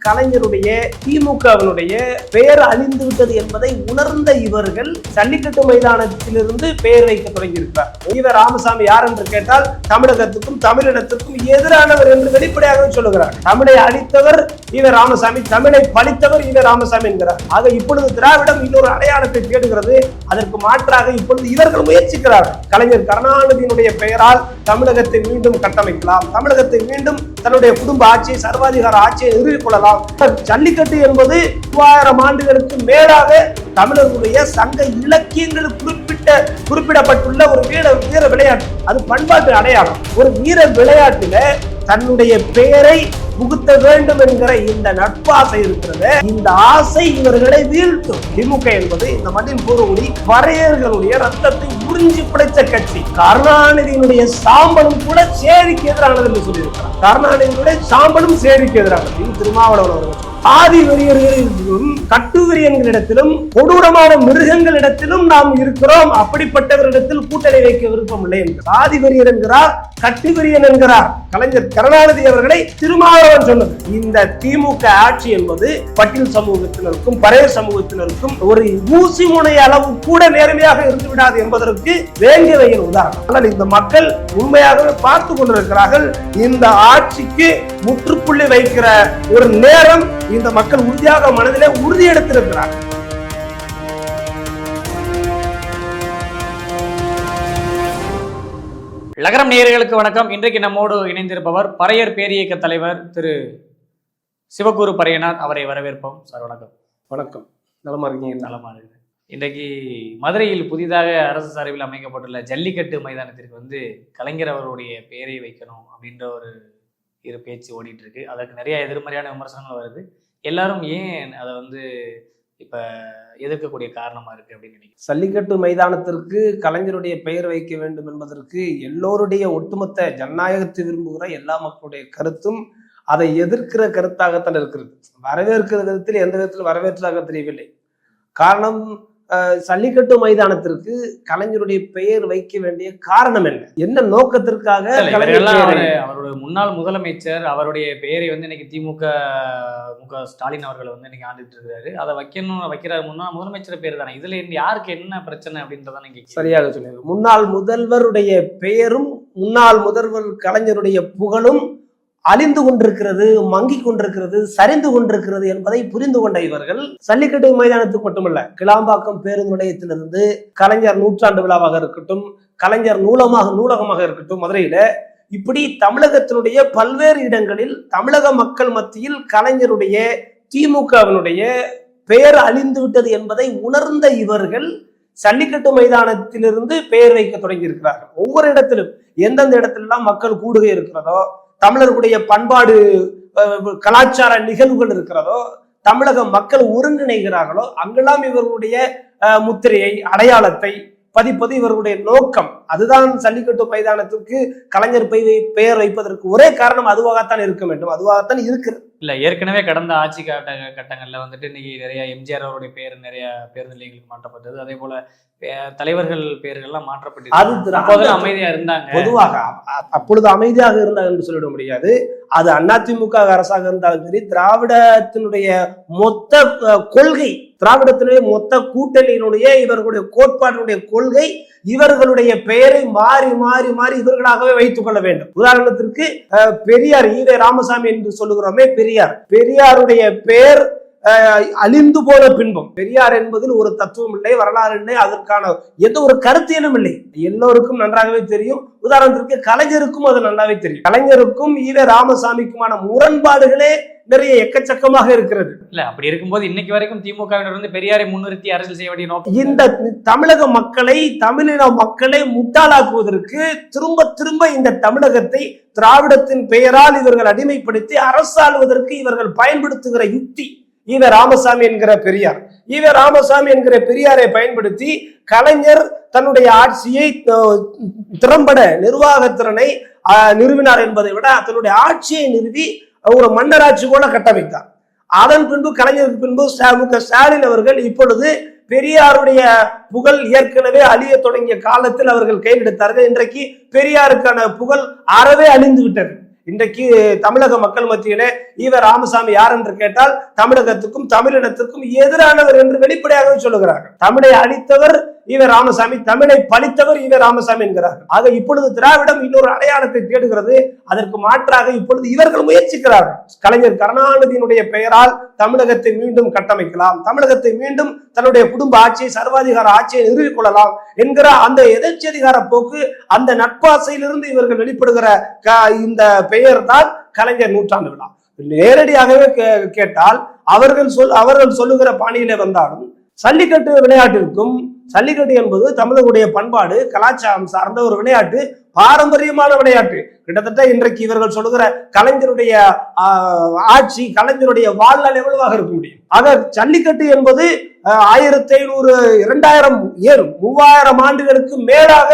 கலைஞருடைய திமுகவினுடைய பெயர் அழிந்து விட்டது என்பதை உணர்ந்த இவர்கள் ஜல்லிக்கட்டு மைதானத்திலிருந்து பெயர் வைக்க தொடங்கியிருக்கிறார். ஈவ ராமசாமி யார் என்று கேட்டால் தமிழகத்துக்கும் தமிழினத்துக்கும் எதிரானவர் என்று வெளிப்படையாக சொல்லுகிறார். தமிழை அழித்தவர் ஈவ ராமசாமி தமிழை பழித்தவர் ஈவ ராமசாமி என்கிறார். ஆக இப்பொழுது திராவிடம் இன்னொரு அடையாளத்தை தேடுகிறது. அதற்கு மாற்றாக இப்பொழுது இவர்கள் முயற்சிக்கிறார். கலைஞர் கருணாநிதியினுடைய பெயரால் தமிழகத்தை மீண்டும் கட்டமைக்கலாம். தமிழகத்தை மீண்டும் தன்னுடைய குடும்ப ஆட்சியை சர்வாதிகார ஆட்சியை நிறுவிக்கொள்ளலாம் கொள்ளலாம் ஜல்லிக்கட்டு என்பது மூவாயிரம் ஆண்டுகளுக்கு மேலாக தமிழர்களுடைய சங்க இலக்கியங்கள் குறிப்பிட்ட குறிப்பிடப்பட்டுள்ள ஒரு வீர வீர விளையாட்டு. அது பண்பாட்டு அடையாளம். ஒரு வீர விளையாட்டுல தன்னுடைய பெயரை புகுத்த வேண்டும் என்கிற இந்த நட்பாசை இருக்கிறது. இந்த ஆசை இவர்களை வீழ்த்தும். திமுக என்பது இந்த மண்ணில் பூர்வகுடி வரையர்களுடைய ரத்தத்தை உறிஞ்சி பிடித்த கட்சி. கருணாநிதியினுடைய சாம்பலும் கூட சேரிக்கு எதிரானது என்று சொல்லியிருக்கிறார். கருணாநிதியினுடைய சாம்பலும் சேரிக்கு எதிரானது. திருமாவளவன் அவர்கள். ஆதி வெறியர்களிடத்திலும் கட்டுவிரியன்களிடத்திலும் கொடூரமான மிருகங்களிடத்திலும் நாம் இருக்கிறோம். அப்படிப்பட்டவரிடத்தில் கூட்டணி வைக்க விருப்பம் இல்லை என்கிறார். ஆதி வெறியர் என்கிறார் கட்டுவிரியன் என்கிறார். கலைஞர் கருணாநிதி அவர்களை திருமாவளவன் சொன்னது. இந்த திமுக ஆட்சி என்பது பட்டியல் சமூகத்தினருக்கும் பழைய சமூகத்தினருக்கும் ஒரு ஊசி முனை அளவு கூட நேர்மையாக இருந்து விடாது என்பதற்கு வேங்கியவையின் உதாரணம். ஆனால் இந்த மக்கள் உண்மையாகவே பார்த்து கொண்டிருக்கிறார்கள். இந்த ஆட்சிக்கு முற்றுப்புள்ளி வைக்கிற ஒரு நேரம் இந்த மக்கள் உறுதியாக மனதிலே உறுதி எடுத்திருக்கிறார் லகரம் நேயர்களுக்கு வணக்கம். இன்றைக்கு நம்மோடு இணைந்திருப்பவர் பறையர் பேரியக்க தலைவர் திரு சிவகுரு பறையனார். அவரை வரவேற்போம். சார் வணக்கம். வணக்கம். நலமா இருக்கீங்க? நலமா இருக்குது இன்றைக்கு மதுரையில் புதிதாக அரசு சார்பில் அமைக்கப்பட்டுள்ள ஜல்லிக்கட்டு மைதானத்திற்கு வந்து கலைஞர் அவருடைய பெயரை வைக்கணும் அப்படின்ற ஒரு இரு பேச்சு ஓடிட்டு இருக்கு. அதற்கு நிறைய எதிர்மறையான விமர்சனங்கள் வருது. எல்லாரும் ஏன் அதை வந்து இப்ப எதிர்க்கக்கூடிய காரணமா இருக்கு அப்படின்னு நினைக்கிறேன் சல்லிக்கட்டு மைதானத்திற்கு கலைஞருடைய பெயர் வைக்க வேண்டும் என்பதற்கு எல்லோருடைய ஒட்டுமொத்த ஜனநாயகத்தை விரும்புகிற எல்லா மக்களுடைய கருத்தும் அதை எதிர்க்கிற கருத்தாகத்தான் இருக்கிறது. வரவேற்கிற விதத்தில் எந்த விதத்தில் வரவேற்றதாக தெரியவில்லை. காரணம் சல்லிக்கட்டு மைதானத்திற்கு கலைஞருடைய பெயர் வைக்க வேண்டிய காரணம் என்ன? என்ன நோக்கத்திற்காக அவருடைய முன்னாள் முதலமைச்சர் அவருடைய பெயரை வந்து இன்னைக்கு திமுக மு க ஸ்டாலின் அவர்கள் வந்து இன்னைக்கு ஆண்டுட்டு இருக்காரு. அதை வைக்கணும் வைக்கிறார் முன்னாள் முதலமைச்சர் பேர் தானே. இதுல யாருக்கு என்ன பிரச்சனை அப்படின்றத நீங்க. சரியாக சொன்னீங்க முன்னாள் முதல்வருடைய பெயரும் முன்னாள் முதல்வர் கலைஞருடைய புகழும் அழிந்து கொண்டிருக்கிறது மங்கி கொண்டிருக்கிறது சரிந்து கொண்டிருக்கிறது என்பதை புரிந்து கொண்ட இவர்கள் சல்லிக்கட்டு மைதானத்துக்கு மட்டுமல்ல கிளாம்பாக்கம் பேருந்து நிலையத்திலிருந்து கலைஞர் நூற்றாண்டு விழாவாக இருக்கட்டும் கலைஞர் நூலமாக நூலகமாக இருக்கட்டும் மதுரையில இப்படி தமிழகத்தினுடைய பல்வேறு இடங்களில் தமிழக மக்கள் மத்தியில் கலைஞருடைய திமுகவினுடைய பெயர் அழிந்து விட்டது என்பதை உணர்ந்த இவர்கள் சல்லிக்கட்டு மைதானத்திலிருந்து பெயர் வைக்க தொடங்கி இருக்கிறார்கள் ஒவ்வொரு இடத்திலும் எந்தெந்த இடத்திலெல்லாம் மக்கள் கூடுகை இருக்கிறதோ தமிழர்களுடைய பண்பாடு கலாச்சார நிகழ்வுகள் இருக்கிறதோ தமிழக மக்கள் ஒருங்கிணைகிறார்களோ அங்கெல்லாம் இவர்களுடைய முத்திரையை அடையாளத்தை பதிப்பது இவர்களுடைய நோக்கம். அதுதான் ஜல்லிக்கட்டு மைதானத்திற்கு கலைஞர் பெய் பெயர் வைப்பதற்கு ஒரே காரணம் அதுவாகத்தான் இருக்க வேண்டும். அதுவாகத்தான் இருக்கிறது. இல்ல ஏற்கனவே கடந்த ஆட்சி காட்ட கட்டங்கள்ல வந்துட்டு இன்னைக்கு நிறைய எம்ஜிஆர் அவருடைய பேர் நிறைய பேருந்து நிலையங்களுக்கு மாற்றப்பட்டது. அதே போல தலைவர்கள் பெயர்கள்லாம் மாற்றப்பட்டது அது அப்போதெல்லாம் அமைதியா இருந்தாங்க. பொதுவாக அப்பொழுது அமைதியாக இருந்தார் என்று சொல்லிட முடியாது. அது அதிமுக அரசாக இருந்தாலும் சரி திராவிடத்தினுடைய மொத்த கொள்கை திராவிடத்தினுடைய மொத்த கூட்டணியினுடைய இவர்களுடைய கோட்பாட்டினுடைய கொள்கை இவர்களுடைய பெயரை மாறி மாறி மாறி இவர்களாகவே வைத்துக் கொள்ள வேண்டும். உதாரணத்திற்கு அஹ், பெரியார் ஈவே ராமசாமி என்று சொல்லுகிறோமே பெரியார். பெரியாருடைய பெயர் அழிந்து போன பின்பம். பெரியார் என்பதில் ஒரு தத்துவம் இல்லை வரலாறு இல்லை அதற்கான எந்த ஒரு கருத்தியலும் இல்லை. எல்லோருக்கும் நன்றாகவே தெரியும். உதாரணத்திற்கு கலைஞருக்கும் அது நல்லாவே தெரியும். கலைஞருக்கும் ஈவே ராமசாமிக்குமான முரண்பாடுகளே நிறைய எக்கச்சக்கமாக இருக்கிறது. இல்ல அப்படி இருக்கும்போது இன்னைக்கு வரைக்கும் திமுகவினர் வந்து பெரியாரை முன்னிறுத்தி அரசியல் செய்ய வேண்டிய நோக்கம் இந்த தமிழக மக்களை தமிழின மக்களை முட்டாளாக்குவதற்கு திரும்ப திரும்ப இந்த தமிழகத்தை திராவிடத்தின் பெயரால் இவர்கள் அடிமைப்படுத்தி அரசாளுவதற்கு இவர்கள் பயன்படுத்துகிற யுக்தி. ஈவ ராமசாமி என்கிற பெரியார். ஈவ ராமசாமி என்கிற பெரியாரை பயன்படுத்தி கலைஞர் தன்னுடைய ஆட்சியை திறம்பட நிர்வாக திறனை நிறுவினார் என்பதை விட தன்னுடைய ஆட்சியை நிறுவி ஒரு மன்னராட்சி கூட கட்டமைத்தார் அதன் பின்பு கலைஞருக்கு பின்பு மு க ஸ்டாலின் அவர்கள் இப்பொழுது பெரியாருடைய புகழ் ஏற்கனவே அழிய தொடங்கிய காலத்தில் அவர்கள் கையெடுத்தார்கள் இன்றைக்கு பெரியாருக்கான புகழ் அறவே அழிந்து விட்டது இன்றைக்கு தமிழக மக்கள் மத்தியிலே ஈவ ராமசாமி யார் என்று கேட்டால் தமிழகத்துக்கும் தமிழினத்துக்கும் எதிரானவர் என்று வெளிப்படையாகவே சொல்லுகிறார்கள். தமிழை அழித்தவர் ஈவ ராமசாமி தமிழை பழித்தவர் ஈவ ராமசாமி என்கிறார்கள். ஆக இப்பொழுது திராவிடம் இன்னொரு அடையாளத்தை தேடுகிறது. அதற்கு மாற்றாக இப்பொழுது இவர்கள் முயற்சிக்கிறார்கள். கலைஞர் கருணாநிதியினுடைய பெயரால் தமிழகத்தை மீண்டும் கட்டமைக்கலாம். தமிழகத்தை மீண்டும் தன்னுடைய குடும்ப ஆட்சியை சர்வாதிகார ஆட்சியை நிறுவிக் கொள்ளலாம் என்கிற அந்த எதிர்ச்சதிகார போக்கு அந்த நட்பாசையிலிருந்து இவர்கள் வெளிப்படுகிற க- இந்த பெயர் தான் கலைஞர் நூற்றாண்டு விழா. நேரடியாகவே கே- கேட்டால் அவர்கள் சொல் அவர்கள் சொல்லுகிற பாணியிலே வந்தாலும் சல்லிக்கட்டு விளையாட்டிற்கும் சல்லிக்கட்டு என்பது தமிழர்களுடைய பண்பாடு கலாச்சாரம் சார்ந்த ஒரு விளையாட்டு பாரம்பரியமான விளையாட்டு. கிட்டத்தட்ட இன்றைக்கு இவர்கள் சொல்லுகிற கலைஞருடைய ஆட்சி கலைஞருடைய வாழ்நாள் எவ்வளவாக இருக்க முடியும்? ஆக ஜல்லிக்கட்டு என்பது ஆயிரத்தி ஐநூறு இரண்டாயிரம் ஏழு மூவாயிரம் ஆண்டுகளுக்கு மேலாக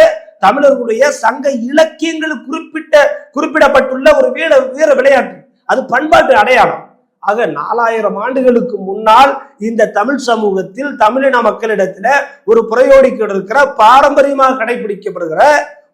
தமிழர்களுடைய சங்க இலக்கியங்கள் குறிப்பிட்ட குறிப்பிடப்பட்டுள்ள ஒரு வீர வீர விளையாட்டு. அது பண்பாட்டு அடையாளம். ஆக நாலாயிரம் ஆண்டுகளுக்கு முன்னால் இந்த தமிழ் சமூகத்தில் தமிழின மக்களிடத்துல ஒரு புறையோடிக்கு இருக்கிற பாரம்பரியமாக கடைபிடிக்கப்படுகிற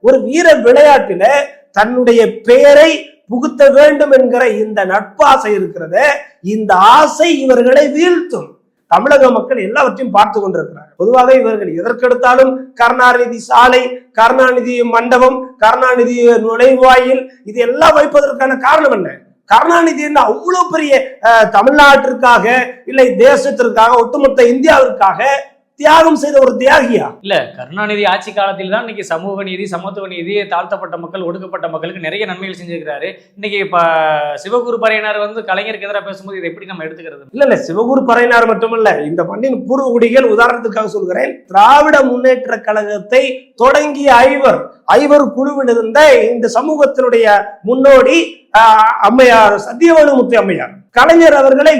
ஒரு வீர விளையாட்டில தன்னுடைய பெயரை புகுத்த வேண்டும் என்கிற இந்த நட்பாசை இருக்கிறத. இந்த ஆசை இவர்களை வீழ்த்தும். தமிழக மக்கள் எல்லாவற்றையும் பார்த்து கொண்டிருக்கிறார் பொதுவாக இவர்கள் எதற்கெடுத்தாலும் கருணாநிதி சாலை கருணாநிதி மண்டபம் கருணாநிதி நுழைவாயில் இது எல்லாம் வைப்பதற்கான காரணம் என்ன? கருணாநிதி அவ்வளோ அவ்வளவு பெரிய தமிழ்நாட்டிற்காக இல்லை தேசத்திற்காக ஒட்டுமொத்த இந்தியாவிற்காக தியாகம் செய்த ஒரு தியாகியா? இல்ல கருணாநிதி ஆட்சி காலத்தில் தான் இன்னைக்கு சமூக நீதி சமத்துவ நீதி தாழ்த்தப்பட்ட மக்கள் ஒடுக்கப்பட்ட மக்களுக்கு நிறைய நன்மைகள் செஞ்சிருக்கிறாரு. இன்னைக்கு இப்ப சிவகுரு பறையனார் வந்து கலைஞருக்கு எதிராக பேசும்போது இதை எப்படி நம்ம எடுத்துக்கிறது? இல்ல இல்ல சிவகுரு பறையினார் மட்டுமல்ல இந்த மண்ணின் பூர்வகுடிகள் உதாரணத்துக்காக சொல்கிறேன். திராவிட முன்னேற்ற கழகத்தை தொடங்கிய ஐவர் ஐவர் குழுவில் இருந்த இந்த சமூகத்தினுடைய முன்னோடி அம்மையார் சத்தியவனுமுத்து அம்மையார். கலைஞர் அவர்களை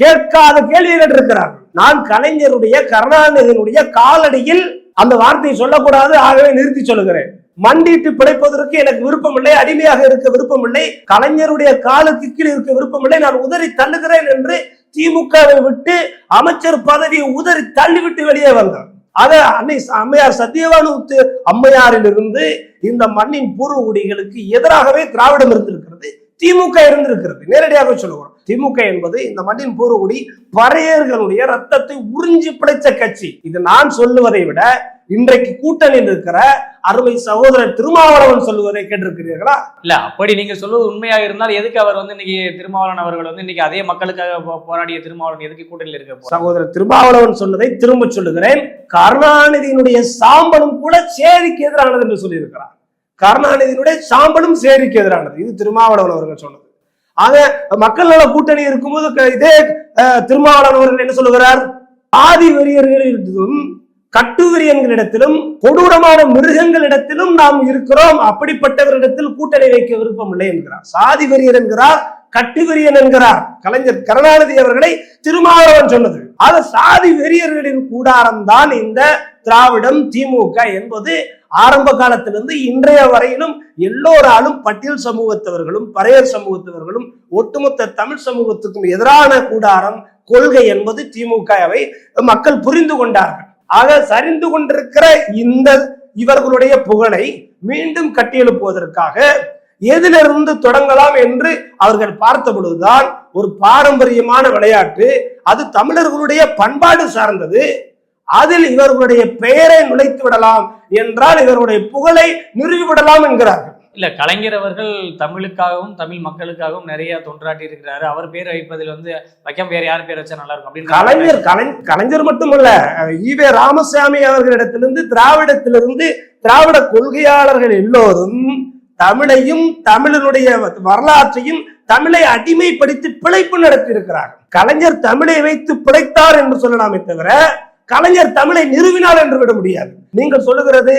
கேட்காத கேள்வி கேட்டிருக்கிறார்கள். நான் கலைஞருடைய கருணாநிதியினுடைய காலடியில் அந்த வார்த்தையை சொல்லக்கூடாது. ஆகவே நிறுத்தி சொல்லுகிறேன். மண்டிட்டு பிழைப்பதற்கு எனக்கு விருப்பமில்லை அடிமையாக இருக்க விருப்பமில்லை கலைஞருடைய காலுக்கு கீழ் இருக்க விருப்பமில்லை நான் உதறி தள்ளுகிறேன் என்று திமுகவை விட்டு அமைச்சர் பதவியை உதறி தள்ளிவிட்டு வெளியே வந்தார். ஆக அன்னை அம்மையார் சத்தியவானு அம்மையாரிலிருந்து இந்த மண்ணின் பூர்வ குடிகளுக்கு எதிராகவே திராவிடம் இருந்திருக்கிறது திமுக இருந்திருக்கிறது. நேரடியாக சொல்லுகிறோம். திமுக என்பது இந்த மண்ணின் பூர்வகுடி பறையர்களுடைய ரத்தத்தை உறிஞ்சி பிழைத்த கட்சி. இது நான் சொல்லுவதை விட இன்றைக்கு கூட்டணியில் இருக்கிற அருமை சகோதரர் திருமாவளவன் சொல்லுவதை கேட்டிருக்கிறீர்களா? இல்ல அப்படி நீங்க சொல்வது உண்மையாக இருந்தால் எதுக்கு அவர் வந்து இன்னைக்கு திருமாவளவன் அவர்கள் வந்து இன்னைக்கு அதே மக்களுக்காக போராடிய திருமாவளவன் எதுக்கு கூட்டணியில் இருக்க? சகோதரர் திருமாவளவன் சொன்னதை திரும்ப சொல்லுகிறேன். கருணாநிதியினுடைய சாம்பலும் கூட சேரிக்கு எதிரானது என்று சொல்லியிருக்கிறார். கருணாநிதியினுடைய சாம்பலும் சேரிக்கு எதிரானது. இது திருமாவளவன் அவர்கள் சொன்னது. ஆக மக்கள் நல கூட்டணி இருக்கும்போது இதே திருமாவளவன் அவர்கள் என்ன சொல்லுகிறார்? ஆதி வெறியர்களிடத்திலும் கட்டுவிரியன்களிடத்திலும் கொடூரமான மிருகங்களிடத்திலும் நாம் இருக்கிறோம். அப்படிப்பட்டவரிடத்தில் கூட்டணி வைக்க விருப்பம் இல்லை என்கிறார். சாதி வெறியர் என்கிறார் கட்டுவிரியன் என்கிறார். கலைஞர் கருணாநிதி அவர்களை திருமாவளவன் சொன்னது. ஆக சாதி வெறியர்களின் கூடாரம் தான் இந்த திராவிடம் திமுக என்பது ஆரம்ப காலத்திலிருந்து இன்றைய வரையிலும் எல்லோராலும் பட்டியல் சமூகத்தவர்களும் பறையர் சமூகத்தவர்களும் ஒட்டுமொத்த தமிழ் சமூகத்துக்கும் எதிரான கூடாரம் கொள்கை என்பது திமுகவை மக்கள் புரிந்து கொண்டார்கள். ஆக சரிந்து கொண்டிருக்கிற இந்த இவர்களுடைய புகழை மீண்டும் கட்டியெழுப்புவதற்காக எதிலிருந்து தொடங்கலாம் என்று அவர்கள் பார்த்த பொழுதுதான் ஒரு பாரம்பரியமான விளையாட்டு. அது தமிழர்களுடைய பண்பாடு சார்ந்தது. அதில் இவர்களுடைய பெயரை நுழைத்து விடலாம் என்றால் இவர்களுடைய புகழை நிறுவி விடலாம் என்கிறார்கள். இல்ல கலைஞர் அவர்கள் தமிழுக்காகவும் தமிழ் மக்களுக்காகவும் நிறைய தொன்றாட்டி இருக்கிறாரு. அவர் பேர் வைப்பதில் வந்து வைக்காம வேற யார் பேர் வச்சா நல்லா இருக்கும் அப்படின்னு கலைஞர் கலை கலைஞர் மட்டுமல்ல ஈவே ராமசாமி அவர்களிடத்திலிருந்து திராவிடத்திலிருந்து திராவிட கொள்கையாளர்கள் எல்லோரும் தமிழையும் தமிழனுடைய வரலாற்றையும் தமிழை அடிமைப்படுத்தி பிழைப்பு நடத்தி இருக்கிறார் கலைஞர் தமிழை வைத்து பிழைத்தார் என்று சொல்லலாமே தவிர கலைஞர் தமிழை நிறுவினார் என்று விட முடியாது. நீங்கள் சொல்லுகிறது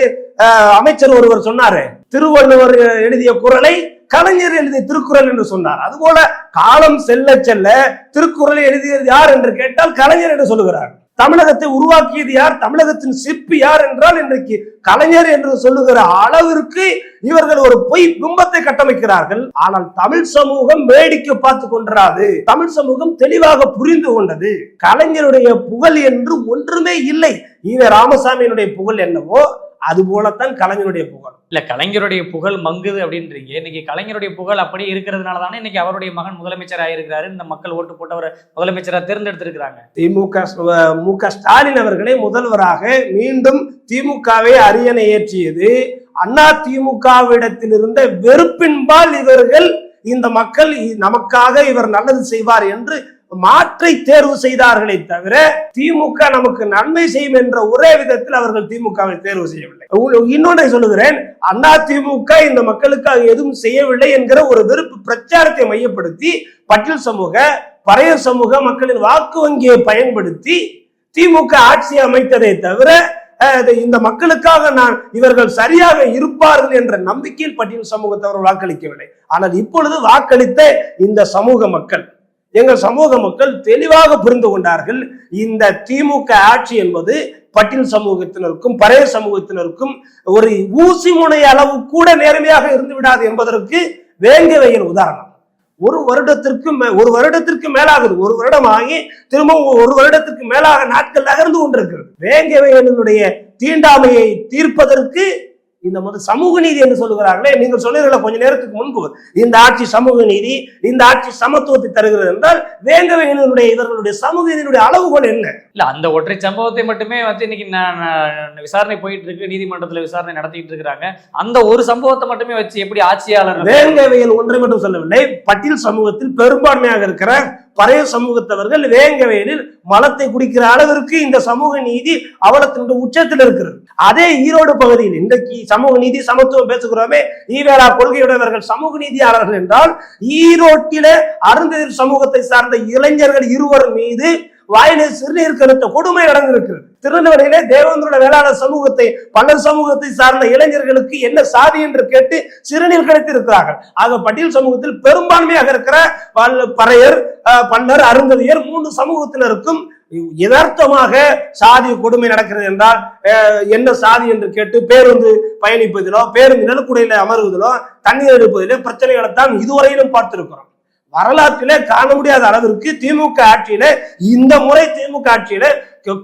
அமைச்சர் ஒருவர் சொன்னாரு திருவள்ளுவர் எழுதிய குரலை கலைஞர் எழுதிய திருக்குறள் என்று சொன்னார். அதுபோல காலம் செல்ல செல்ல திருக்குறளை எழுதியது யார் என்று கேட்டால் கலைஞர் என்று சொல்லுகிறார். தமிழகத்தை உருவாக்கியது யார்? தமிழகத்தின் சிற்பி யார் என்றால் இன்றைக்கு கலைஞர் என்று சொல்லுகிற அளவிற்கு இவர்கள் ஒரு பொய் பிம்பத்தை கட்டமைக்கிறார்கள். ஆனால் தமிழ் சமூகம் வேடிக்கை பார்த்து கொண்டாது தமிழ் சமூகம் தெளிவாக புரிந்து கொண்டது. கலைஞருடைய புகழ் என்று ஒன்றுமே இல்லை. ஈவே ராமசாமியினுடைய புகழ் என்னவோ அது போலத்தான் கலைஞருடைய புகழ். இல்ல கலைஞருடைய புகழ் மங்குது அப்படின்றீங்க. இன்னைக்கு கலைஞருடைய புகழ் அப்படி இருக்கிறதுனால தானே இன்னைக்கு அவருடைய மகன் முதலமைச்சர் ஆயிருக்கிறாரு. இந்த மக்கள் ஓட்டு போட்டு அவரை முதலமைச்சரா தேர்ந்தெடுத்திருக்கிறாங்க. திமுக மு க ஸ்டாலின் அவர்களை முதல்வராக மீண்டும் திமுகவை அரியணை ஏற்றியது. அண்ணா திமுகவிடத்தில் இருந்த வெறுப்பின்பால் இவர்கள் இந்த மக்கள் நமக்காக இவர் நல்லது செய்வார் என்று மாற்றை தேர்வு செய்தார்களே தவிர திமுக நமக்கு நன்மை செய்யும் என்ற ஒரே விதத்தில் அவர்கள் திமுகவை தேர்வு செய்யவில்லை. உ- இன்னொன்றை சொல்லுகிறேன் அண்ணா திமுக இந்த மக்களுக்காக எதுவும் செய்யவில்லை என்கிற ஒரு வெறுப்பு பிரச்சாரத்தை மையப்படுத்தி பட்டியல் சமூக பறைய சமூக மக்களின் வாக்கு வங்கியை பயன்படுத்தி திமுக ஆட்சி அமைத்ததை தவிர இது இந்த மக்களுக்காக நான் இவர்கள் சரியாக இருப்பார்கள் என்ற நம்பிக்கையில் பட்டியல் சமூகத்தவர் வாக்களிக்கவில்லை. ஆனால் இப்பொழுது வாக்களித்த இந்த சமூக மக்கள் எங்கள் சமூக மக்கள் தெளிவாக புரிந்து கொண்டார்கள். இந்த திமுக ஆட்சி என்பது பட்டியல் சமூகத்தினருக்கும் பழைய சமூகத்தினருக்கும் ஒரு ஊசி முனை அளவு கூட நேர்மையாக இருந்து விடாது என்பதற்கு வேங்கவையின் உதாரணம். ஒரு வருடத்திற்கு மே- ஒரு வருடத்திற்கு மேலாகுது ஒரு வருடம் ஆகி திரும்பவும் ஒரு வருடத்திற்கு மேலாக நாட்கள் நகர்ந்து கொண்டிருக்கிறது. வேங்கவையனுடைய தீண்டாமையை தீர்ப்பதற்கு இந்த முதல் சமூக நீதி என்று சொல்லுகிறார்களே நீங்கள் சொல்லுகிற கொஞ்ச நேரத்துக்கு முன்பு. இந்த ஆட்சி சமூக நீதி இந்த ஆட்சி சமத்துவத்தை தருகிறது என்றால் வேங்கவையனுடைய இவர்களுடைய சமூக நீதியினுடைய அளவுகோல் என்ன? இல்ல அந்த ஒற்றை சம்பவத்தை மட்டுமே வந்து இன்னைக்கு நான் நான் விசாரணை போயிட்டு இருக்கு நீதிமன்றத்துல விசாரணை நடத்திட்டு இருக்கிறாங்க. அந்த ஒரு சம்பவத்தை மட்டுமே வச்சு எப்படி ஆட்சியாளர் வேங்கவையல் ஒன்றை மட்டும் சொல்லவில்லை பட்டியல் சமூகத்தில் பெரும்பான்மையாக இருக்கிற பழைய சமூகத்தவர்கள் வேங்கவையலில் மலத்தை குடிக்கிற அளவிற்கு இந்த சமூக நீதி அவலத்தினுடைய உச்சத்தில் இருக்கிறது. அதே ஈரோடு பகுதியில் இன்றைக்கு சமூக நீதி சமத்துவம் பேசுகிறோமே ஈவேரா கொள்கையுடையவர்கள் சமூக நீதியாளர்கள் என்றால் ஈரோட்டில அருந்ததிர் சமூகத்தை சார்ந்த இளைஞர்கள் இருவர் மீது வாயிலே சிறுநீர் கருத்த கொடுமை நடந்திருக்கிறது. திருநெல்வேலியிலே தேவேந்திரோட வேளாளர் சமூகத்தை பல சமூகத்தை சார்ந்த இளைஞர்களுக்கு என்ன சாதி என்று கேட்டு சிறுநீர் கிடைத்து இருக்கிறார்கள் ஆக பட்டியல் சமூகத்தில் பெரும்பான்மையாக இருக்கிற பறையர் அஹ், பல்லர் அருந்ததியர் மூன்று சமூகத்தினருக்கும் யதார்த்தமாக சாதி கொடுமை நடக்கிறது என்றால் அஹ், என்ன சாதி என்று கேட்டு பேருந்து பயணிப்பதிலோ பேருந்து நிலக்குடையில அமர்வதிலோ தண்ணீர் எடுப்பதிலோ பிரச்சனைகளை தான் இதுவரையிலும் பார்த்திருக்கிறோம். வரலாற்றிலே காண முடியாத அளவிற்கு திமுக ஆட்சியில இந்த முறை திமுக ஆட்சியில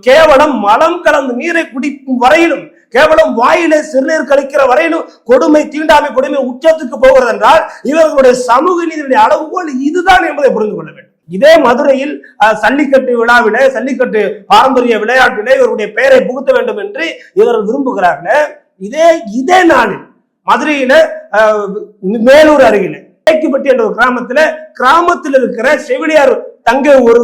கேவலம் மலம் கலந்து நீரை குடிக்கும் வரையிலும் கேவலம் வாயிலே சிறுநீர் கழிக்கிற வரையிலும் கொடுமை தீண்டாமை கொடுமை உச்சத்துக்கு போகிறது என்றால் இவர்களுடைய சமூக நீதியுடைய அளவுகோல் இதுதான் என்பதை புரிந்து கொள்ள வேண்டும். இதே மதுரையில் அஹ், சல்லிக்கட்டு விழாவிலே சல்லிக்கட்டு பாரம்பரிய விளையாட்டிலே இவருடைய பெயரை புகுத்த வேண்டும் என்று இவர்கள் விரும்புகிறார்கள் இதே இதே நாளில் மதுரையில மேலூர் அருகில தேக்கிப்பட்டி என்ற ஒரு கிராமத்துல கிராமத்தில் இருக்கிற செவிலியார் தங்கை ஒரு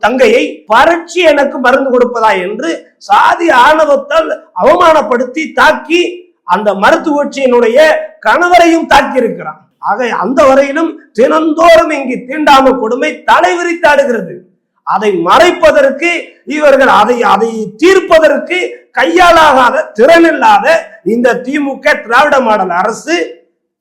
தங்கையை வறட்சி எனக்கு மருந்து கொடுப்பதா என்று சாதி ஆணவத்தால் அவமானப்படுத்தி தாக்கி அந்த மருத்துவச்சியினுடைய கணவரையும் தாக்கி இருக்கிறான் ஆக அந்த வரையிலும் தினந்தோறும் இங்கு தீண்டாம கொடுமை தலைவிரித்தாடுகிறது அதை மறைப்பதற்கு இவர்கள் அதை அதை தீர்ப்பதற்கு கையாளாகாத திறனில்லாத இந்த திமுக திராவிட மாடல் அரசு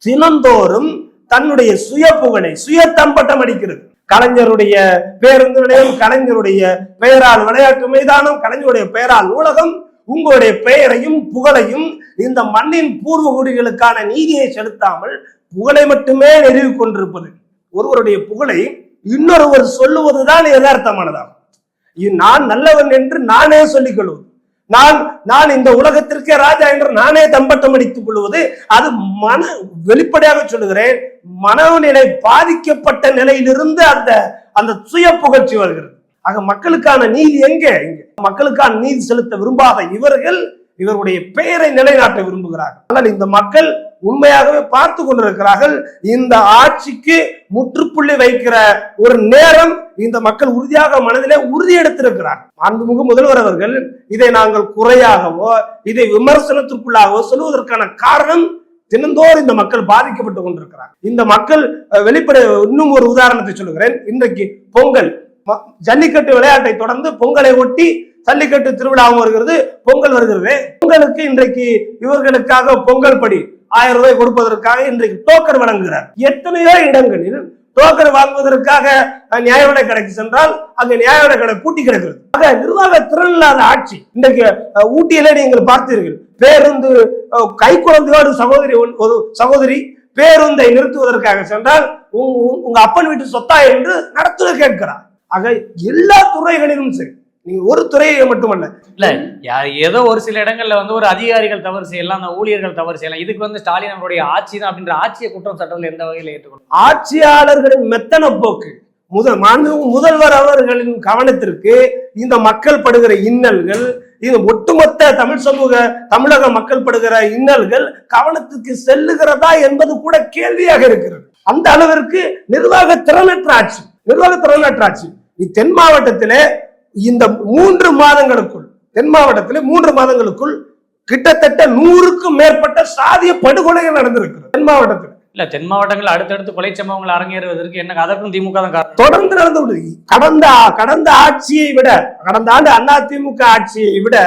தினந்தோறும் தன்னுடைய சுய புகழை சுய தம்பட்டம் அடிக்கிறது. கலைஞருடைய பேருந்து நிலையம் கலைஞருடைய பெயரால் விளையாட்டு மைதானம் கலைஞருடைய பெயரால் நூலகம் உங்களுடைய பெயரையும் புகழையும் இந்த மண்ணின் பூர்வ குடிகளுக்கான நீதியை செலுத்தாமல் புகழை மட்டுமே நிறுவி கொண்டிருப்பது. ஒருவருடைய புகழை இன்னொருவர் சொல்லுவதுதான் யதார்த்தமானதாகும். நான் நல்லவன் என்று நானே சொல்லிக் கொள்வது. நான் நான் இந்த உலகத்திற்கே ராஜா என்று நானே தம்பட்டம் அடித்துக் கொள்வது அது மன வெளிப்படையாக சொல்லுகிறேன் மனநிலை பாதிக்கப்பட்ட நிலையிலிருந்து அந்த அந்த சுய புகழ்ச்சி வருகிறது. ஆக மக்களுக்கான நீதி எங்கே? இங்க. மக்களுக்கான நீதி செலுத்த விரும்பாத இவர்கள் இவருடைய பெயரை நிலைநாட்ட விரும்புகிறார்கள். ஆனால் இந்த மக்கள் உண்மையாகவே பார்த்து கொண்டிருக்கிறார்கள். இந்த ஆட்சிக்கு முற்றுப்புள்ளி வைக்கிற ஒரு நேரம் இந்த மக்கள் உறுதியாக மனதிலே உறுதி எடுத்திருக்கிறார். மாண்புமிகு முதல்வர் அவர்கள் இதை நாங்கள் குறையாகவோ இதை விமர்சனத்திற்குள்ளாகவோ சொல்வதற்கான காரணம் தினந்தோறும் இந்த மக்கள் பாதிக்கப்பட்டு கொண்டிருக்கிறார். இந்த மக்கள் அஹ், வெளிப்படை இன்னும் ஒரு உதாரணத்தை சொல்லுகிறேன். இன்றைக்கு பொங்கல். ஜல்லிக்கட்டு விளையாட்டை தொடர்ந்து பொங்கலை ஒட்டி ஜல்லிக்கட்டு திருவிழாவும் வருகிறது பொங்கல் வருகிறது. பொங்கலுக்கு இன்றைக்கு இவர்களுக்காக பொங்கல் படி ஆயிரம் ரூபாய் கொடுப்பதற்காக இன்றைக்கு டோக்கன் வழங்குகிறார். எத்தனையோ இடங்களில் டோக்கன் வாங்குவதற்காக அஹ், நியாய விலை கடைக்கு சென்றால் அங்க நியாய விலை கடை பூட்டி கிடக்கிறது. ஆக நிர்வாக திறன் இல்லாத ஆட்சி இன்றைக்கு ஊட்டியில நீங்கள் பார்த்தீர்கள். பேருந்து கை குழந்தையோடு சகோதரி ஒன்- ஒரு சகோதரி பேருந்தை நிறுத்துவதற்காக சென்றால் உங்க உங்க அப்பன் வீட்டு சொத்தா என்று நடத்துவர் கேட்கிறார். ஆக எல்லா துறைகளிலும் சரி. நீங்க ஒரு துறையை மட்டுமல்ல. இல்ல யா- ஏதோ ஒரு சில இடங்கள்ல வந்து ஒரு அதிகாரிகள் தவறு செய்யலாம் அந்த ஊழியர்கள் தவறு செய்யலாம். இதுக்கு வந்து ஸ்டாலின் அவருடைய ஆட்சி தான் அப்படின்ற ஆட்சியை குற்றம் சட்டத்தில் எந்த வகையில் ஏற்றுக்கணும் ஆட்சியாளர்களின் மெத்தன போக்கு. முதல் மாண்பு முதல்வர் அவர்களின் கவனத்திற்கு இந்த மக்கள் படுகிற இன்னல்கள் இது ஒட்டுமொத்த தமிழ் சமூக தமிழக மக்கள் படுகிற இன்னல்கள் கவனத்துக்கு செல்லுகிறதா என்பது கூட கேள்வியாக இருக்கிறது. அந்த அளவிற்கு நிர்வாக திறனற்ற ஆட்சி நிர்வாக திறனற்ற ஆட்சி. நீ தென் மாவட்டத்திலே இந்த மூன்று மாதங்களுக்குள் தென் மாவட்டத்திலே மூன்று மாதங்களுக்குள் கிட்டத்தட்ட நூறுக்கும் மேற்பட்ட சாதிய படுகொலைகள் நடந்திருக்கிறது. தென் மாவட்டத்தில். இல்ல தென் மாவட்டங்கள் அடுத்தடுத்து கொலை சம்பவங்கள் அரங்கேறுவதற்கு என்ன அதற்கும் திமுக தான் தொடர்ந்து நடந்து விடுது கடந்த கடந்த ஆட்சியை விட கடந்த ஆண்டு அண்ணா திமுக ஆட்சியை விட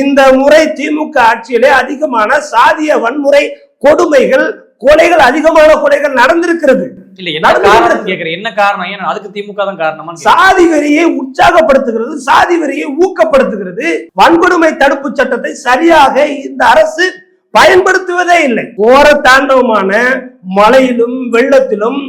இந்த முறை திமுக ஆட்சியிலே அதிகமான சாதிய வன்முறை கொடுமைகள் கொலைகள் அதிகமான கொலைகள் நடந்திருக்கிறது. இல்ல என்ன காரணம். கேக்குறேன் என்ன காரணம்? ஏன் அதுக்கு திமுக தான் காரணமா சாதி வெறியை உற்சாகப்படுத்துகிறது சாதி வெறியை ஊக்கப்படுத்துகிறது வன்கொடுமை தடுப்பு சட்டத்தை சரியாக இந்த அரசு பயன்படுத்துவதே இல்லை. கோர தாண்டவமான மழையிலும் வெள்ளத்திலும்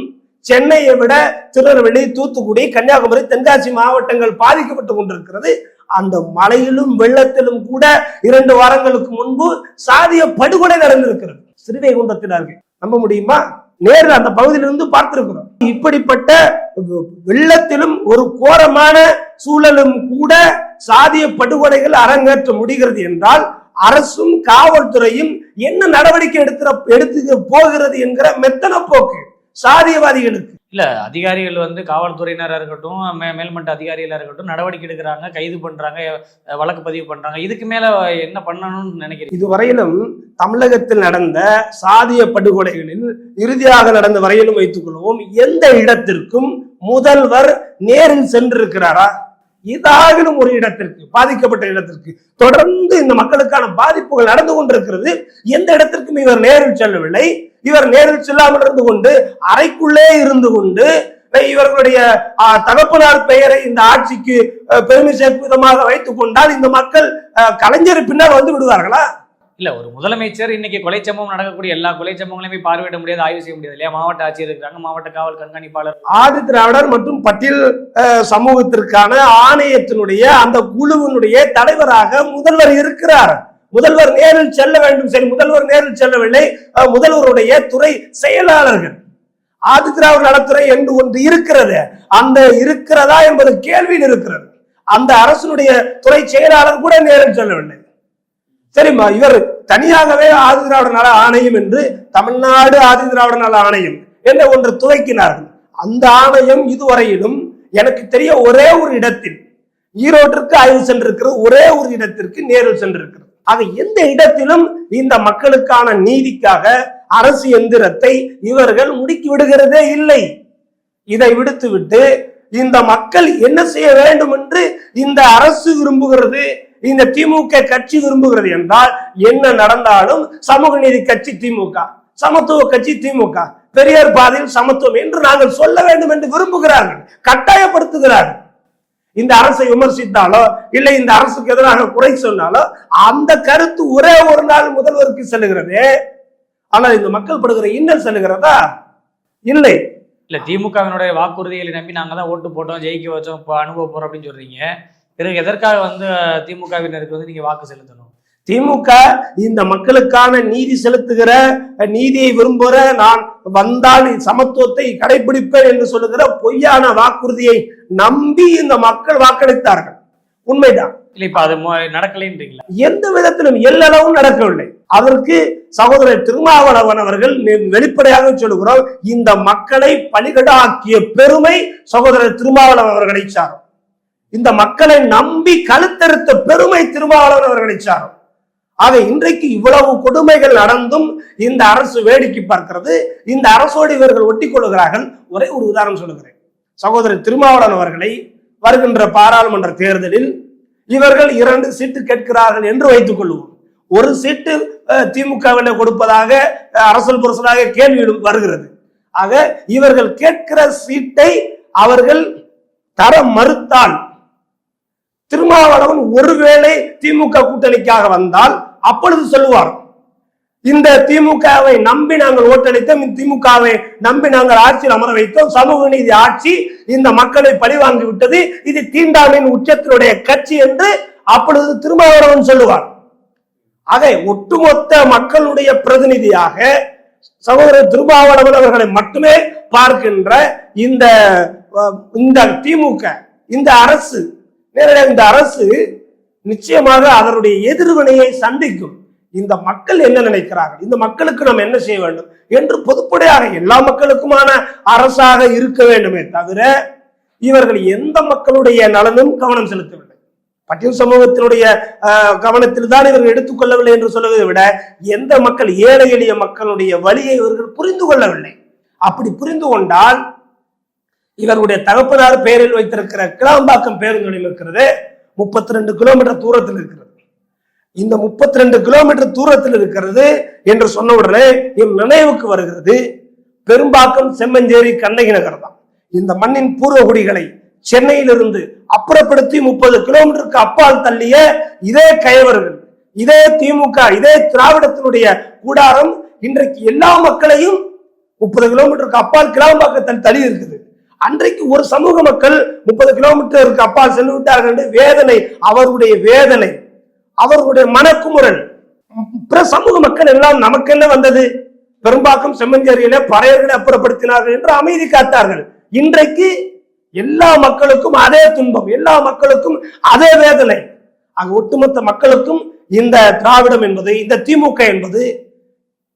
சென்னையை விட திருநெல்வேலி தூத்துக்குடி கன்னியாகுமரி தென்காசி மாவட்டங்கள் பாதிக்கப்பட்டு கொண்டிருக்கிறது. அந்த மழையிலும் வெள்ளத்திலும் கூட இரண்டு வாரங்களுக்கு முன்பு சாதிய படுகொலை நடந்திருக்கிறது. சிறுவைகுண்டத்தினார்கள் நம்ப முடியுமா? நேரில் அந்த பகுதியிலிருந்து பார்த்திருக்கிறோம். இப்படிப்பட்ட வெள்ளத்திலும் ஒரு கோரமான சூழலும் கூட சாதிய படுகொலைகள் அரங்கேற்ற முடிகிறது என்றால் அரசும் காவல்துறையும் என்ன நடவடிக்கை எடுக்கிற எடுத்து போகிறது என்கிற மெத்தன போக்கு சாதியவாதிகளுக்கு. இல்ல அதிகாரிகள் வந்து காவல்துறையினரா இருக்கட்டும் மே- மேல்மட்ட அதிகாரிகளா இருக்கட்டும் நடவடிக்கை எடுக்கிறாங்க கைது பண்றாங்க வழக்கு பதிவு பண்றாங்க. இதுக்கு மேல என்ன பண்ணணும்னு நினைக்கிறேன் இதுவரையிலும் தமிழகத்தில் நடந்த சாதிய படுகொலைகளில் இறுதியாக நடந்த வரையிலும் வைத்துக்கொள்வோம் எந்த இடத்திற்கும் முதல்வர் நேரில் சென்றிருக்கிறாரா? ஏதாகிலும் ஒரு இடத்திற்கு பாதிக்கப்பட்ட இடத்திற்கு தொடர்ந்து இந்த மக்களுக்கான பாதிப்புகள் நடந்து கொண்டிருக்கிறது எந்த இடத்திற்கும் இவர் நேரில் செல்லவில்லை. இவர் நேரில் செல்லாமல் இருந்து கொண்டு அறைக்குள்ளே இருந்து கொண்டு இவர்களுடைய தகப்பனார் பெயரை இந்த ஆட்சிக்கு பெருமை சேர்க்கும் விதமாக வைத்துக் கொண்டால் இந்த மக்கள் கலைஞர் பின்னால் வந்து விடுவார்களா? இல்ல ஒரு முதலமைச்சர் இன்னைக்கு கொலை சம்பவம் நடக்கக்கூடிய எல்லா கொலை சம்பவங்களையும் போய் பார்வையிட முடியாது ஆய்வு செய்ய முடியாது இல்லையா? மாவட்ட ஆட்சியர் இருக்கிறாங்க மாவட்ட காவல் கண்காணிப்பாளர். ஆதி திராவிடர் மற்றும் பட்டியல் சமூகத்திற்கான ஆணையத்தினுடைய அந்த குழுவினுடைய தலைவராக முதல்வர் இருக்கிறார். முதல்வர் நேரில் செல்ல வேண்டும். சரி முதல்வர் நேரில் செல்லவில்லை. முதல்வருடைய துறை செயலாளர்கள். ஆதி நலத்துறை என்று ஒன்று இருக்கிறது. அந்த இருக்கிறதா என்பது கேள்வியில் இருக்கிறது. அந்த அரசனுடைய துறை செயலாளர் கூட நேரில் செல்லவில்லை. சரிம்மா இவர் தனியாகவே ஆதி திராவிட நல ஆணையம் என்று தமிழ்நாடு ஆதி திராவிட நல ஆணையம் என்ற ஒன்று துவக்கினார்கள். அந்த ஆணையம் இதுவரையிலும் எனக்கு தெரிய ஒரே ஒரு இடத்தில் ஈரோட்டிற்கு ஆய்வு சென்றிருக்கிறது ஒரே ஒரு இடத்திற்கு நேரில் சென்றிருக்கிறது. ஆக எந்த இடத்திலும் இந்த மக்களுக்கான நீதிக்காக அரசு எந்திரத்தை இவர்கள் முடுக்கி விடுகிறதே இல்லை. இதை விடுத்துவிட்டு இந்த மக்கள் என்ன செய்ய வேண்டும் என்று இந்த அரசு விரும்புகிறது இந்த திமுக கட்சி விரும்புகிறது என்றால் என்ன நடந்தாலும் சமூக நீதி கட்சி திமுக சமத்துவ கட்சி திமுக பெரியார் பாதையில் சமத்துவம் என்று நாங்கள் சொல்ல வேண்டும் என்று விரும்புகிறார்கள் கட்டாயப்படுத்துகிறார்கள். இந்த அரசை விமர்சித்தாலோ இல்லை இந்த அரசுக்கு எதிராக குறை சொன்னாலோ அந்த கருத்து ஒரே ஒரு நாள் முதல்வருக்கு செல்லுகிறது. ஆனால் இந்த மக்கள் படுகிற இன்னல் செல்லுகிறதா? இல்லை. இல்ல திமுகவினுடைய வாக்குறுதிகளை நம்பி நாங்க தான் ஓட்டு போட்டோம் ஜெயிக்க வச்சோம் இப்போ அனுபவ போறோம் அப்படின்னு சொல்றீங்க. பிறகு எதற்காக வந்து திமுகவினருக்கு வந்து நீங்க வாக்கு செலுத்தணும்? திமுக இந்த மக்களுக்கான நீதி செலுத்துகிற நீதியை விரும்புகிற நான் வந்தால் சமத்துவத்தை கடைபிடிப்பேன் என்று சொல்லுகிற பொய்யான வாக்குறுதியை நம்பி இந்த மக்கள் வாக்களித்தார்கள். உண்மைதான். நடக்கலைன்றீங்களா? எந்த விதத்திலும் எல்லளவும் நடக்கவில்லை. அதற்கு சகோதரர் திருமாவளவன் அவர்கள் வெளிப்படையாக சொல்லுகிறோம் இந்த மக்களை பலிகடாக்கிய பெருமை சகோதரர் திருமாவளவன் அவர்களை சாரும். இந்த மக்களை நம்பி கழுத்தறுத்த பெருமை திருமாவளவன் அவர்களை சாரும். ஆக இன்றைக்கு இவ்வளவு கொடுமைகள் நடந்தும் இந்த அரசு வேடிக்கை பார்க்கிறது. இந்த அரசோடு இவர்கள் ஒட்டி கொள்கிறார்கள் ஒரே ஒரு உதாரணம் சொல்லுகிறேன். சகோதரர் திருமாவளவன் அவர்களை வருகின்ற பாராளுமன்ற தேர்தலில் இவர்கள் இரண்டு சீட்டு கேட்கிறார்கள் என்று வைத்துக் கொள்வோம். ஒரு சீட்டு அஹ், கொடுப்பதாக அரசல் புரசலாக கேள்வி வருகிறது. ஆக இவர்கள் கேட்கிற சீட்டை அவர்கள் தர மறுத்தால் திருமாவளவன் ஒருவேளை திமுக கூட்டணிக்காக வந்தால் அப்பொழுது சொல்லுவார் இந்த திமுகவை நம்பி நாங்கள் ஓட்டளித்தோம் இந்த திமுகவை நம்பி நாங்கள் ஆட்சியில் அமர வைத்தோம் சமூக நீதி ஆட்சி இந்த மக்களை பழிவாங்கி விட்டது இது தீண்டாமையின் உச்சத்தினுடைய கட்சி என்று அப்பொழுது திருமாவளவன் சொல்லுவார். ஆக ஒட்டுமொத்த மக்களுடைய பிரதிநிதியாக சகோதரர் திருமாவளவன் அவர்களை மட்டுமே பார்க்கின்ற இந்த இந்த திமுக இந்த அரசு நேரடியாக இந்த அரசு நிச்சயமாக அதனுடைய எதிர்வினையை சந்திக்கும். இந்த மக்கள் என்ன நினைக்கிறார்கள்? இந்த மக்களுக்கு நாம் என்ன செய்ய வேண்டும்? என்று பொதுப்படையாக எல்லா மக்களுக்குமான அரசாக இருக்க வேண்டுமே தவிர இவர்கள் எந்த மக்களுடைய நலனும் கவனம் செலுத்தவில்லை. பட்டியல் சமூகத்தினுடைய கவனத்தில் தான் இவர்கள் எடுத்துக்கொள்ளவில்லை என்று சொல்வதை விட எந்த மக்கள் ஏழை எளிய மக்களுடைய வழியை இவர்கள் புரிந்து கொள்ளவில்லை. அப்படி புரிந்து கொண்டால் இவருடைய தகப்பனார் பெயரில் வைத்திருக்கிற கிளாம்பாக்கம் பேருந்து நிலையம் இருக்கிறது. முப்பத்தி ரெண்டு கிலோமீட்டர் தூரத்தில் இருக்கிறது. இந்த முப்பத்தி ரெண்டு கிலோமீட்டர் தூரத்தில் இருக்கிறது என்று சொன்ன உடனே என் நினைவுக்கு வருகிறது. பெரும்பாக்கம் செம்மஞ்சேரி கண்ணகி நகர் தான். இந்த மண்ணின் பூர்வகுடிகளை சென்னையிலிருந்து அப்புறப்படுத்தி முப்பது கிலோமீட்டருக்கு அப்பால் தள்ளிய இதே கயவர்கள் இதே திமுக இதே திராவிடத்தினுடைய கூடாரம் இன்றைக்கு எல்லா மக்களையும் முப்பது கிலோமீட்டருக்கு அப்பால் கிளாம்பாக்கத்தில் தள்ளி இருக்குது அன்றைக்கு ஒரு சமூக மக்கள் முப்பது கிலோமீட்டருக்கு அப்பால் சென்று விட்டார்கள் என்று வேதனை அவருடைய வேதனை அவர்களுடைய மனக்குமுறல். பிற சமூக மக்கள் எல்லாம் நமக்கு என்ன வந்தது? பெரும்பாக்கம் செம்மஞ்சேரியில பறையர்களை அப்புறப்படுத்தினார்கள் என்று அமைதி காத்தார்கள். இன்றைக்கு எல்லா மக்களுக்கும் அதே துன்பம் எல்லா மக்களுக்கும் அதே வேதனை. ஆக ஒட்டுமொத்த மக்களுக்கும் இந்த திராவிடம் என்பது இந்த திமுக என்பது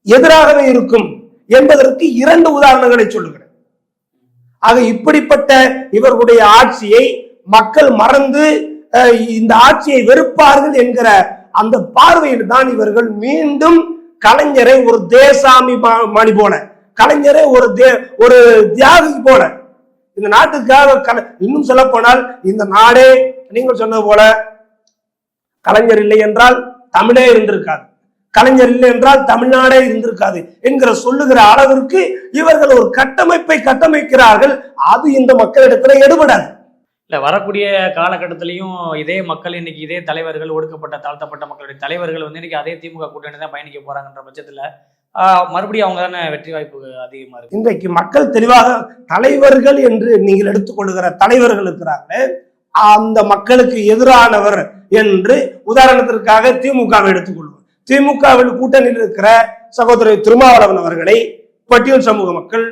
எதிராகவே இருக்கும் என்பதற்கு இரண்டு உதாரணங்களை சொல்லுகிறேன். ஆக இப்படிப்பட்ட இவர்களுடைய ஆட்சியை மக்கள் மறந்து இந்த ஆட்சியை வெறுப்பார்கள் என்கிற அந்த பார்வையில் தான் இவர்கள் மீண்டும் கலைஞரை ஒரு தேசாமி மணி போல கலைஞரை ஒரு தே ஒரு தியாகி போல. இந்த நாட்டுக்காக இன்னும் சொல்ல போனால் இந்த நாடே நீங்கள் சொன்னது போல கலைஞர் இல்லை என்றால் தமிழே இருந்திருக்காது. கலைஞர் இல்லை என்றால் தமிழ்நாடே இருந்திருக்காது என்கிற சொல்லுகிற அளவிற்கு இவர்கள் ஒரு கட்டமைப்பை கட்டமைக்கிறார்கள். அது இந்த மக்களிடத்துல எடுபடாது. இல்ல வரக்கூடிய காலகட்டத்திலையும் இதே மக்கள் இன்னைக்கு இதே தலைவர்கள் ஒடுக்கப்பட்ட தாழ்த்தப்பட்ட மக்களுடைய தலைவர்கள் வந்து இன்னைக்கு அதே திமுக கூட்டணி தான் பயணிக்க போறாங்கன்ற பட்சத்துல மறுபடியும் அவங்க தானே வெற்றி வாய்ப்பு அதிகமா இருக்கு. இன்றைக்கு மக்கள் தெளிவாக தலைவர்கள் என்று நீங்கள் எடுத்துக்கொள்கிற தலைவர்கள் இருக்கிறாங்க அந்த மக்களுக்கு எதிரானவர் என்று உதாரணத்திற்காக திமுகவை எடுத்துக்கொள்வோம் திமுகவில் கூட்டணியில் இருக்கிற சகோதரர் திருமாவளவன் அவர்களை பட்டியல் சமூக மக்கள்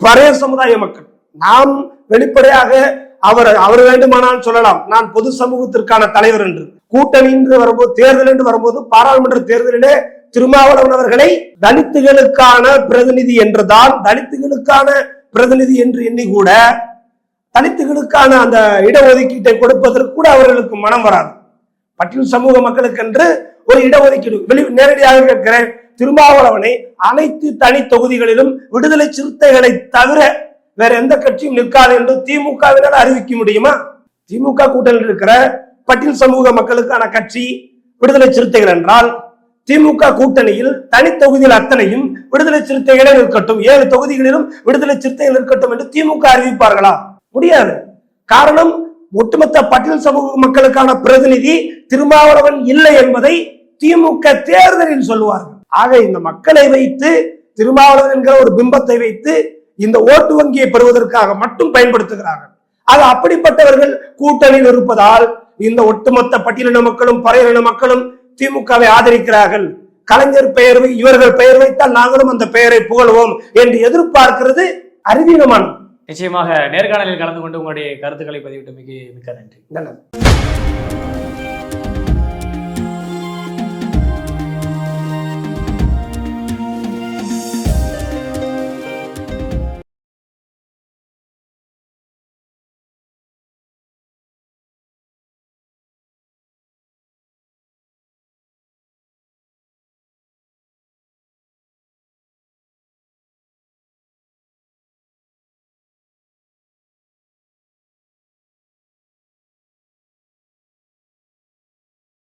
பழைய சமுதாய மக்கள் நாம் வெளிப்படையாக அவர் அவர் வேண்டுமானால் சொல்லலாம் நான் பொது சமூகத்திற்கான தலைவர் என்று. கூட்டணி என்று வரும்போது தேர்தல் என்று வரும்போது பாராளுமன்ற தேர்தலிலே திருமாவளவன் அவர்களை தலித்துகளுக்கான பிரதிநிதி என்றுதான் தலித்துகளுக்கான பிரதிநிதி என்று எண்ணி கூட தலித்துகளுக்கான அந்த இடஒதுக்கீட்டை கொடுப்பதற்கு கூட அவர்களுக்கு மனம் வராது. பட்டியல் சமூக மக்களுக்கென்று ஒரு இடஒதுக்கீடு. வெளி நேரடியாக இருக்கிற திருமாவளவனை அனைத்து தனி தொகுதிகளிலும் விடுதலை சிறுத்தைகளை தவிர வேற எந்த கட்சியும் நிற்காது என்று திமுகவினால் அறிவிக்க முடியுமா? திமுக கூட்டணியில் இருக்கிற பட்டியல் சமூக மக்களுக்கான கட்சி விடுதலை சிறுத்தைகள் என்றால் திமுக கூட்டணியில் தனி தொகுதியில் அத்தனையும் விடுதலை சிறுத்தைகளே இருக்கட்டும் ஏழு தொகுதிகளிலும் விடுதலை சிறுத்தைகள் இருக்கட்டும் என்று திமுக அறிவிப்பார்களா? முடியாது. காரணம் ஒட்டுமொத்த பட்டியல் சமூக மக்களுக்கான பிரதிநிதி திருமாவளவன் இல்லை என்பதை திமுக தேர்தலில் சொல்லுவார்கள். ஆக இந்த மக்களை வைத்து திருமாவளவன் என்கிற ஒரு பிம்பத்தை வைத்து இந்த ஓட்டு வங்கியை பெறுவதற்காக மட்டும் பயன்படுத்துகிறார்கள். அது அப்படிப்பட்டவர்கள் கூட்டணியில் இருப்பதால் இந்த ஒட்டுமொத்த பட்டியலின மக்களும் பறையின மக்களும் திமுகவை ஆதரிக்கிறார்கள். கலைஞர் பெயர் வை- இவர்கள் பெயர் வைத்தால் நாங்களும் அந்த பெயரை புகழ்வோம் என்று எதிர்பார்க்கிறது அறிவீனமானது நிச்சயமாக நேர்காணலில் கலந்து கொண்டு உங்களுடைய கருத்துக்களை பதிவிட்டு மிக மிக்க நன்றி. நன்றி.